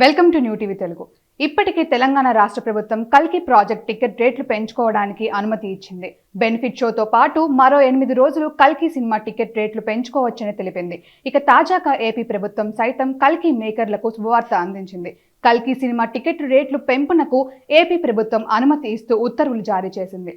Welcome to new TV Telugu. ఇప్పటికే తెలంగాణ రాష్ట్ర ప్రభుత్వం కల్కి ప్రాజెక్ట్ టికెట్ రేట్లు పెంచుకోవడానికి అనుమతి ఇచ్చింది. బెనిఫిట్ షోతో పాటు మరో ఎనిమిది రోజులు కల్కి సినిమా టికెట్ రేట్లు పెంచుకోవచ్చని తెలిపింది. ఇక తాజాగా ఏపీ ప్రభుత్వం సైతం కల్కి మేకర్లకు శుభవార్త అందించింది. కల్కి సినిమా టికెట్ రేట్లు పెంపునకు ఏపీ ప్రభుత్వం అనుమతి ఇస్తూ ఉత్తర్వులు జారీ చేసింది.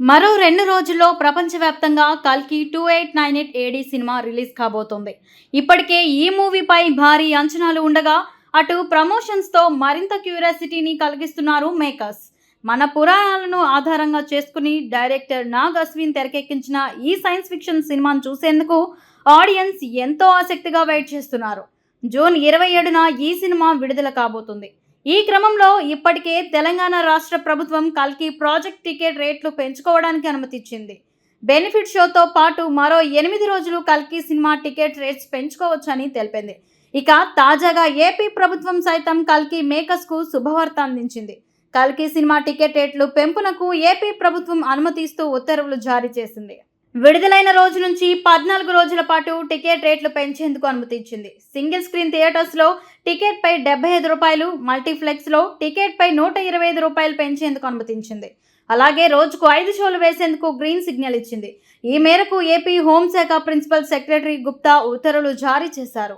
మరో రెండు రోజుల్లో ప్రపంచవ్యాప్తంగా కల్కి two eight nine eight AD cinema release కాబోతోంది. ఇప్పటికే ఈ మూవీపై భారీ అంచనాలు ఉండగా అటు ప్రమోషన్స్తో మరింత క్యూరియాసిటీని కలిగిస్తున్నారు మేకర్స్ మన పురాణాలను ఆధారంగా చేసుకుని డైరెక్టర్ నాగ్ అశ్విన్ తెరకెక్కించిన ఈ సైన్స్ ఫిక్షన్ సినిమాను చూసేందుకు ఆడియన్స్ ఎంతో ఆసక్తిగా వెయిట్ చేస్తున్నారు. జూన్ ఇరవై ఏడున ఈ సినిమా విడుదల కాబోతుంది. ఈ క్రమంలో ఇప్పటికే తెలంగాణ రాష్ట్ర ప్రభుత్వం కల్కి ప్రాజెక్ట్ టికెట్ రేట్లు పెంచుకోవడానికి అనుమతిచ్చింది. బెనిఫిట్ షోతో పాటు మరో ఎనిమిది రోజులు కల్కి సినిమా టికెట్ రేట్స్ పెంచుకోవచ్చని తెలిపింది. ఇక తాజాగా ఏపీ ప్రభుత్వం సైతం కల్కి మేకర్స్కు శుభవార్త అందించింది. కల్కి సినిమా టికెట్ రేట్లు పెంపునకు ఏపీ ప్రభుత్వం అనుమతిస్తూ ఉత్తర్వులు జారీ చేసింది. విడుదలైన రోజు నుంచి పద్నాలుగు రోజుల పాటు టికెట్ రేట్లు పెంచేందుకు అనుమతించింది. సింగిల్ స్క్రీన్ థియేటర్స్లో టికెట్ పై డెబ్బై ఐదు రూపాయలు మల్టీప్లెక్స్లో టికెట్ పై నూట ఇరవై ఐదు రూపాయలు పెంచేందుకు అనుమతించింది. అలాగే రోజుకు ఐదు షోలు వేసేందుకు గ్రీన్ సిగ్నల్ ఇచ్చింది. ఈ మేరకు ఏపీ హోంశాఖ ప్రిన్సిపల్ సెక్రటరీ గుప్తా ఉత్తర్వులు జారీ చేశారు.